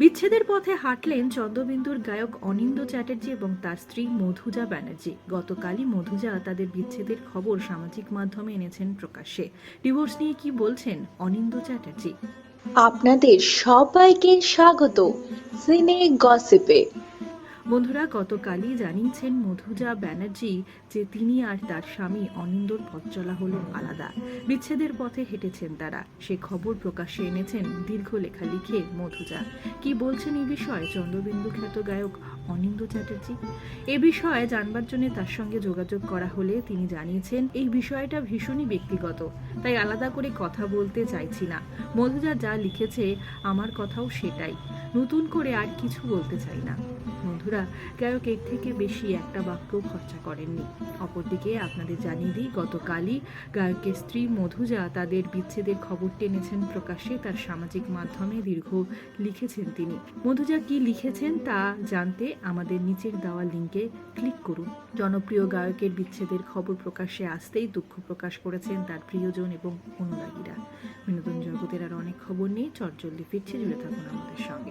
বিচ্ছেদের পথে হাঁটলেন চন্দ্রবিন্দুর গায়ক অনিন্দ চ্যাটার্জি এবং তার স্ত্রী মধুজা ব্যানার্জি। গতকালই মধুজা তাদের বিচ্ছেদের খবর সামাজিক মাধ্যমে এনেছেন প্রকাশ্যে। ডিভোর্স নিয়ে কি বলছেন অনিন্দ চ্যাটার্জি? আপনাদের সবাইকে স্বাগত। সিনে গসিপে। বন্ধুরা, গতকালই জানিয়েছেন মধুজা ব্যানার্জি যে তিনি আর তার স্বামী অনিন্দর পথ চলা হলো আলাদা। বিচ্ছেদের পথে হেঁটেছেন তারা। সে খবর প্রকাশ্যে এনেছেন দীর্ঘ লেখা লিখে মধুজা। কি বলছেন এই বিষয়ে চন্দ্রবিন্দু খ্যাত গায়ক অনিন্দ চ্যাটার্জি? এ বিষয়ে জানবার জন্য তার সঙ্গে যোগাযোগ করা হলে তিনি জানিয়েছেন, এই বিষয়টা ভীষণই ব্যক্তিগত, তাই আলাদা করে কথা বলতে চাইছি না। মধুজা যা লিখেছে, আমার কথাও সেটাই। নতুন করে আর কিছু বলতে চাই না। বন্ধুরা গায়ক এর থেকে বেশি একটা বাক্য খরচা করেননি। অপরদিকে আপনাদের জানিয়ে দিই, গতকালই গায়কের স্ত্রী মধুজা তাদের বিচ্ছেদের খবর টেনেছেন প্রকাশ্যে, তার সামাজিক মাধ্যমে দীর্ঘ লিখেছেন তিনি। মধুজা কি লিখেছেন তা জানতে আমাদের নিচের দেওয়া লিঙ্কে ক্লিক করুন। জনপ্রিয় গায়কের বিচ্ছেদের খবর প্রকাশ্যে আসতেই দুঃখ প্রকাশ করেছেন তার প্রিয়জন এবং অনুরাগীরা। বিনোদন জগতের আর অনেক খবর নিয়ে চটজলদি ফিরছে, জুড়ে থাকুন আমাদের সঙ্গে।